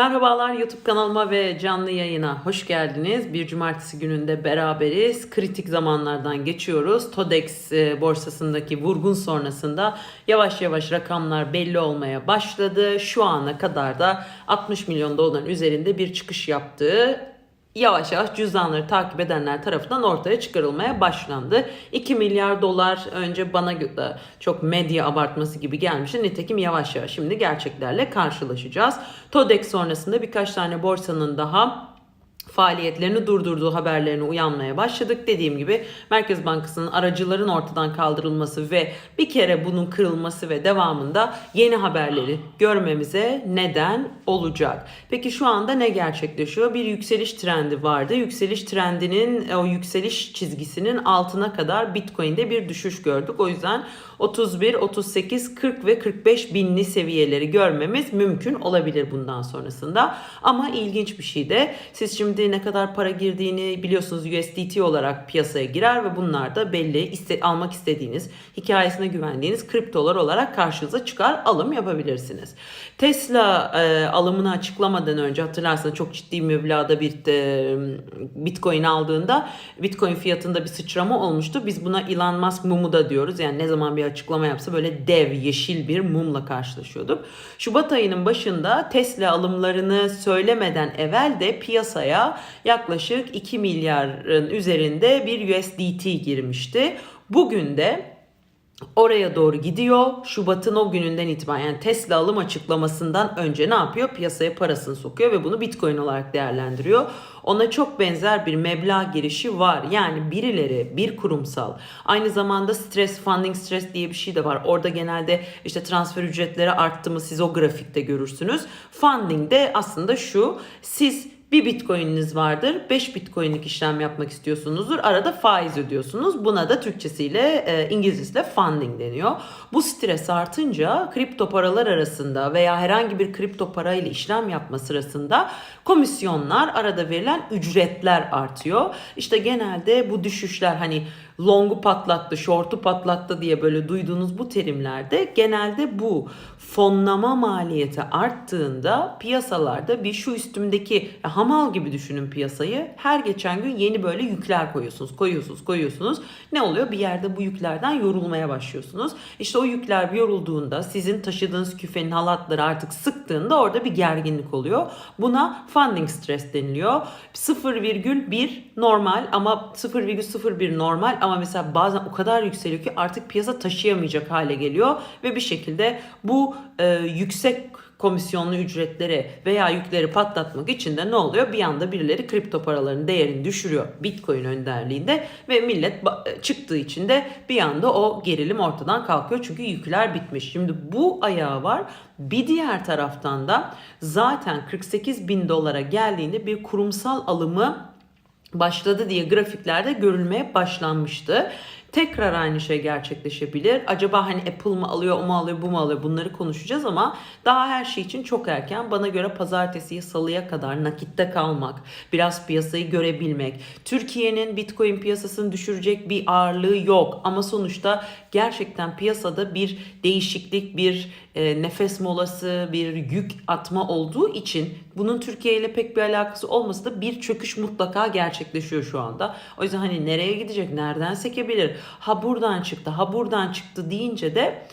Merhabalar YouTube kanalıma ve canlı yayına hoş geldiniz. Bir cumartesi gününde beraberiz. Kritik zamanlardan geçiyoruz. Todex e, borsasındaki vurgun sonrasında yavaş yavaş rakamlar belli olmaya başladı. Şu ana kadar da 60 milyon doların üzerinde bir çıkış yaptığı yavaş yavaş cüzdanları takip edenler tarafından ortaya çıkarılmaya başlandı. 2 milyar dolar önce bana göre çok medya abartması gibi gelmişti. Nitekim yavaş yavaş şimdi gerçeklerle karşılaşacağız. Todex sonrasında birkaç tane borsanın daha faaliyetlerini durdurduğu haberlerine uyanmaya başladık. Dediğim gibi Merkez Bankası'nın aracıların ortadan kaldırılması ve bir kere bunun kırılması ve devamında yeni haberleri görmemize neden olacak. Peki şu anda ne gerçekleşiyor? Bir yükseliş trendi vardı. Yükseliş trendinin o yükseliş çizgisinin altına kadar Bitcoin'de bir düşüş gördük. O yüzden 31, 38, 40 ve 45 binli seviyeleri görmemiz mümkün olabilir bundan sonrasında. Ama ilginç bir şey de siz şimdi ne kadar para girdiğini biliyorsunuz USDT olarak piyasaya girer ve bunlar da belli iste, almak istediğiniz, hikayesine güvendiğiniz kriptolar olarak karşınıza çıkar alım yapabilirsiniz. Tesla e, alımını açıklamadan önce hatırlarsanız çok ciddi meblağda bir e, Bitcoin aldığında Bitcoin fiyatında bir sıçrama olmuştu. Biz buna Elon Musk mumu da diyoruz. Yani ne zaman bir açıklama yapsa böyle dev yeşil bir mumla karşılaşıyorduk. Şubat ayının başında Tesla alımlarını söylemeden evvel de piyasaya yaklaşık 2 milyarın üzerinde bir USDT girmişti. Bugün de oraya doğru gidiyor. Şubat'ın o gününden itibaren yani Tesla alım açıklamasından önce ne yapıyor? Piyasaya parasını sokuyor ve bunu Bitcoin olarak değerlendiriyor. Ona çok benzer bir meblağ girişi var. Yani birileri, bir kurumsal. Aynı zamanda stres, funding stress diye bir şey de var. Orada genelde işte transfer ücretleri arttı mı siz o grafikte görürsünüz. Funding de aslında şu. Siz bir bitcoin'iniz vardır. 5 bitcoin'lik işlem yapmak istiyorsunuzdur. Arada faiz ödüyorsunuz. Buna da Türkçesiyle e, İngilizcesiyle funding deniyor. Bu stres artınca kripto paralar arasında veya herhangi bir kripto parayla işlem yapma sırasında komisyonlar arada verilen ücretler artıyor. İşte genelde bu düşüşler hani longu patlattı, short'u patlattı diye böyle duyduğunuz bu terimlerde genelde bu fonlama maliyeti arttığında piyasalarda bir şu üstümdeki hamal gibi düşünün piyasayı. Her geçen gün yeni böyle yükler koyuyorsunuz, koyuyorsunuz, koyuyorsunuz. Ne oluyor? Bir yerde bu yüklerden yorulmaya başlıyorsunuz. İşte o yükler yorulduğunda sizin taşıdığınız küfenin halatları artık sıktığında orada bir gerginlik oluyor. Buna funding stress deniliyor. 0,1 normal ama 0,01 normal ama mesela bazen o kadar yükseliyor ki artık piyasa taşıyamayacak hale geliyor ve bir şekilde bu e, yüksek komisyonlu ücretleri veya yükleri patlatmak için de ne oluyor? Bir anda birileri kripto paraların değerini düşürüyor Bitcoin önderliğinde ve millet çıktığı için de bir anda o gerilim ortadan kalkıyor çünkü yükler bitmiş. Şimdi bu ayağı var. Bir diğer taraftan da zaten 48 bin dolara geldiğinde bir kurumsal alımı başladı diye grafiklerde görülmeye başlanmıştı. Tekrar aynı şey gerçekleşebilir. Acaba hani Apple mı alıyor, o mu alıyor, bu mu alıyor bunları konuşacağız ama daha her şey için çok erken. Bana göre pazartesiye, salıya kadar nakitte kalmak, biraz piyasayı görebilmek. Türkiye'nin Bitcoin piyasasını düşürecek bir ağırlığı yok ama sonuçta gerçekten piyasada bir değişiklik, bir e, nefes molası, bir yük atma olduğu için bunun Türkiye ile pek bir alakası olmasa da bir çöküş mutlaka gerçekleşiyor şu anda. O yüzden hani nereye gidecek, nereden sekebilir, ha buradan çıktı, ha buradan çıktı deyince de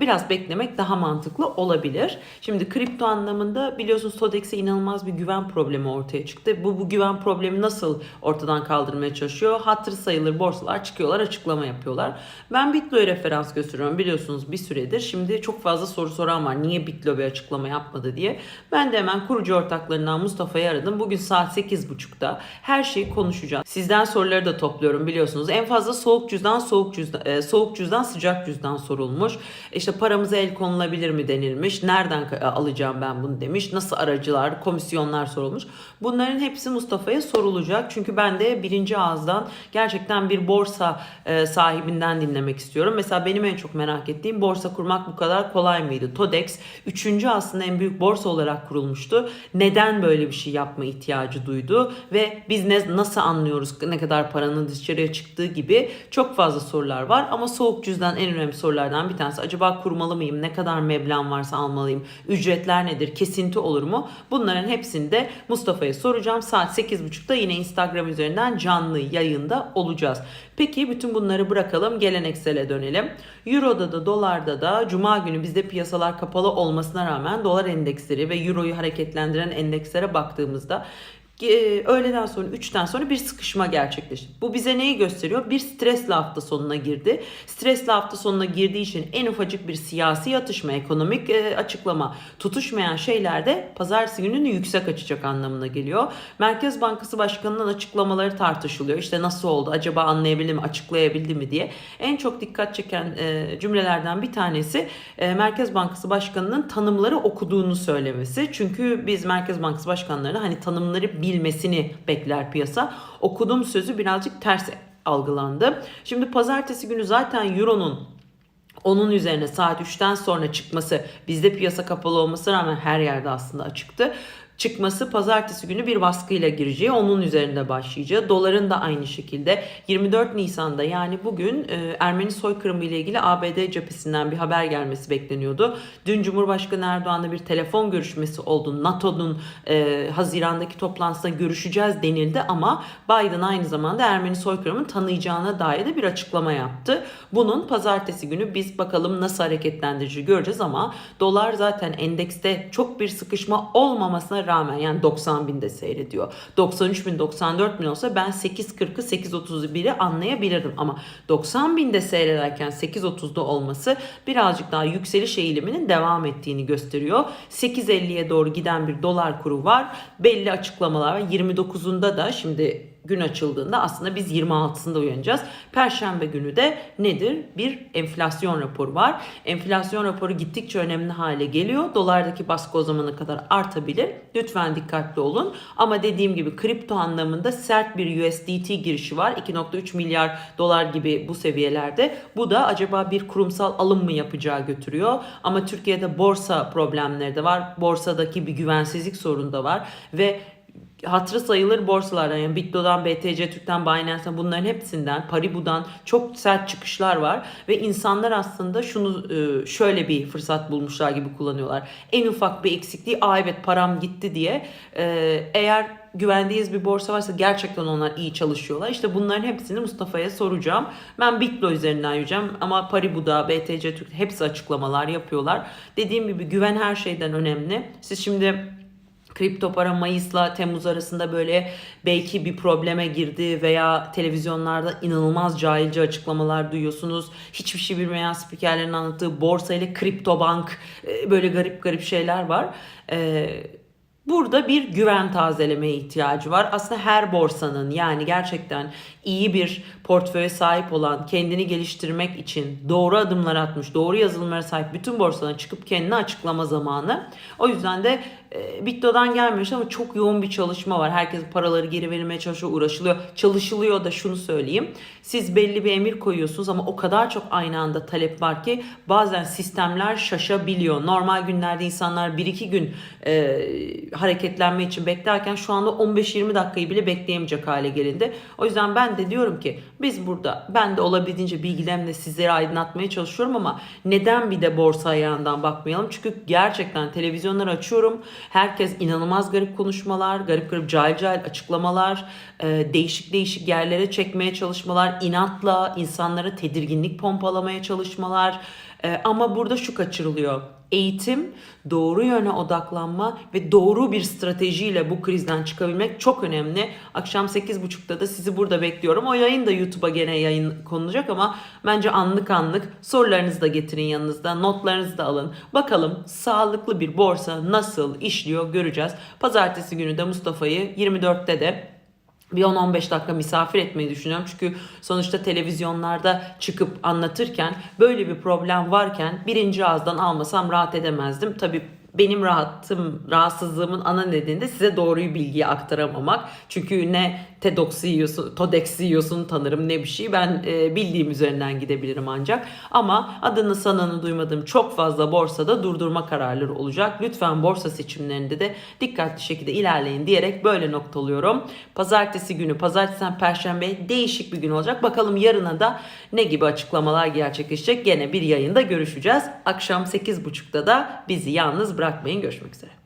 biraz beklemek daha mantıklı olabilir. Şimdi kripto anlamında biliyorsunuz Sodex'e inanılmaz bir güven problemi ortaya çıktı. Bu, bu güven problemi nasıl ortadan kaldırmaya çalışıyor? Hatır sayılır borsalar çıkıyorlar açıklama yapıyorlar. Ben Bitlo'ya referans gösteriyorum biliyorsunuz bir süredir. Şimdi çok fazla soru soran var. Niye Bitlo bir açıklama yapmadı diye. Ben de hemen kurucu ortaklarından Mustafa'yı aradım. Bugün saat 8.30'da her şeyi konuşacağız. Sizden soruları da topluyorum biliyorsunuz. En fazla soğuk cüzdan, soğuk cüzdan, e, soğuk cüzdan, sıcak cüzdan sorulmuş. İşte paramıza el konulabilir mi denilmiş. Nereden alacağım ben bunu demiş. Nasıl aracılar, komisyonlar sorulmuş. Bunların hepsi Mustafa'ya sorulacak. Çünkü ben de birinci ağızdan gerçekten bir borsa e, sahibinden dinlemek istiyorum. Mesela benim en çok merak ettiğim borsa kurmak bu kadar kolay mıydı? Todex üçüncü aslında en büyük borsa olarak kurulmuştu. Neden böyle bir şey yapma ihtiyacı duydu? Ve biz ne, nasıl anlıyoruz ne kadar paranın dışarıya çıktığı gibi çok fazla sorular var. Ama soğuk cüzdan en önemli sorulardan bir tanesi beklense acaba kurmalı mıyım? Ne kadar meblağım varsa almalıyım? Ücretler nedir? Kesinti olur mu? Bunların hepsini de Mustafa'ya soracağım. Saat 8.30'da yine Instagram üzerinden canlı yayında olacağız. Peki bütün bunları bırakalım geleneksele dönelim. Euro'da da dolarda da cuma günü bizde piyasalar kapalı olmasına rağmen dolar endeksleri ve euroyu hareketlendiren endekslere baktığımızda öğleden sonra 3'ten sonra bir sıkışma gerçekleşti. Bu bize neyi gösteriyor? Bir stresli hafta sonuna girdi. Stresli hafta sonuna girdiği için en ufacık bir siyasi atışma, ekonomik e, açıklama, tutuşmayan şeyler de pazartesi günü yüksek açacak anlamına geliyor. Merkez Bankası Başkanı'nın açıklamaları tartışılıyor. İşte nasıl oldu? Acaba anlayabildi mi? Açıklayabildi mi diye. En çok dikkat çeken e, cümlelerden bir tanesi e, Merkez Bankası Başkanı'nın tanımları okuduğunu söylemesi. Çünkü biz Merkez Bankası Başkanlarını hani tanımları bilmesini bekler piyasa. Okudum sözü birazcık ters algılandı. Şimdi pazartesi günü zaten Euro'nun onun üzerine saat 3'ten sonra çıkması bizde piyasa kapalı olmasına rağmen her yerde aslında açıktı çıkması pazartesi günü bir baskıyla gireceği onun üzerinde başlayacağı. Doların da aynı şekilde 24 Nisan'da yani bugün e, Ermeni soykırımı ile ilgili ABD cephesinden bir haber gelmesi bekleniyordu. Dün Cumhurbaşkanı Erdoğan'la bir telefon görüşmesi oldu. NATO'nun e, Haziran'daki toplantısında görüşeceğiz denildi ama Biden aynı zamanda Ermeni soykırımını tanıyacağına dair de bir açıklama yaptı. Bunun pazartesi günü biz bakalım nasıl hareketlendirici göreceğiz ama dolar zaten endekste çok bir sıkışma olmamasına rağmen yani 90 binde seyrediyor. 93 bin 94 bin olsa ben 8.40'ı 8.31'i anlayabilirdim ama 90 binde seyrederken 8.30'da olması birazcık daha yükseliş eğiliminin devam ettiğini gösteriyor. 8.50'ye doğru giden bir dolar kuru var. Belli açıklamalar var. 29'unda da şimdi gün açıldığında aslında biz 26'sında uyanacağız. Perşembe günü de nedir? Bir enflasyon raporu var. Enflasyon raporu gittikçe önemli hale geliyor. Dolardaki baskı o zamana kadar artabilir. Lütfen dikkatli olun. Ama dediğim gibi kripto anlamında sert bir USDT girişi var. 2.3 milyar dolar gibi bu seviyelerde. Bu da acaba bir kurumsal alım mı yapacağı götürüyor. Ama Türkiye'de borsa problemleri de var. Borsadaki bir güvensizlik sorunu da var. Ve hatırı sayılır borsalardan yani Bitdo'dan, BTC Türk'ten, Binance'den bunların hepsinden, Paribu'dan çok sert çıkışlar var ve insanlar aslında şunu e, şöyle bir fırsat bulmuşlar gibi kullanıyorlar. En ufak bir eksikliği, aa evet param gitti diye e, eğer güvendiğiniz bir borsa varsa gerçekten onlar iyi çalışıyorlar. İşte bunların hepsini Mustafa'ya soracağım. Ben Bitlo üzerinden yürüyeceğim ama Paribu'da, BTC Türk hepsi açıklamalar yapıyorlar. Dediğim gibi güven her şeyden önemli. Siz şimdi kripto para Mayıs'la Temmuz arasında böyle belki bir probleme girdi veya televizyonlarda inanılmaz cahilce açıklamalar duyuyorsunuz. Hiçbir şey bilmeyen spikerlerin anlattığı borsa ile kripto bank e, böyle garip garip şeyler var. Eee Burada bir güven tazelemeye ihtiyacı var. Aslında her borsanın yani gerçekten iyi bir portföye sahip olan, kendini geliştirmek için doğru adımlar atmış, doğru yazılımlara sahip bütün borsaların çıkıp kendini açıklama zamanı. O yüzden de e, Bitto'dan gelmemiş ama çok yoğun bir çalışma var. Herkes paraları geri verilmeye çalışıyor, uğraşılıyor. Çalışılıyor da şunu söyleyeyim. Siz belli bir emir koyuyorsunuz ama o kadar çok aynı anda talep var ki bazen sistemler şaşabiliyor. Normal günlerde insanlar 1-2 gün e, hareketlenme için beklerken şu anda 15-20 dakikayı bile bekleyemeyecek hale gelindi. O yüzden ben de diyorum ki biz burada ben de olabildiğince bilgilerimle sizleri aydınlatmaya çalışıyorum ama neden bir de borsa ayağından bakmayalım? Çünkü gerçekten televizyonları açıyorum. Herkes inanılmaz garip konuşmalar, garip garip cahil cahil açıklamalar, e, değişik değişik yerlere çekmeye çalışmalar, inatla insanlara tedirginlik pompalamaya çalışmalar. E, ama burada şu kaçırılıyor eğitim, doğru yöne odaklanma ve doğru bir stratejiyle bu krizden çıkabilmek çok önemli. Akşam 8.30'da da sizi burada bekliyorum. O yayın da YouTube'a gene yayın konulacak ama bence anlık anlık sorularınızı da getirin yanınızda, notlarınızı da alın. Bakalım sağlıklı bir borsa nasıl işliyor göreceğiz. Pazartesi günü de Mustafa'yı 24'te de bir 10-15 dakika misafir etmeyi düşünüyorum. Çünkü sonuçta televizyonlarda çıkıp anlatırken böyle bir problem varken birinci ağızdan almasam rahat edemezdim. Tabii benim rahatım, rahatsızlığımın ana nedeni de size doğruyu bilgiyi aktaramamak. Çünkü ne TEDx yiyorsun, TODEX yiyorsun tanırım ne bir şey. Ben e, bildiğim üzerinden gidebilirim ancak. Ama adını sanını duymadığım çok fazla borsada durdurma kararları olacak. Lütfen borsa seçimlerinde de dikkatli şekilde ilerleyin diyerek böyle noktalıyorum. Pazartesi günü, pazartesiden perşembe değişik bir gün olacak. Bakalım yarına da ne gibi açıklamalar gerçekleşecek. Gene bir yayında görüşeceğiz. Akşam 8.30'da da bizi yalnız bırakmayın. Görüşmek üzere.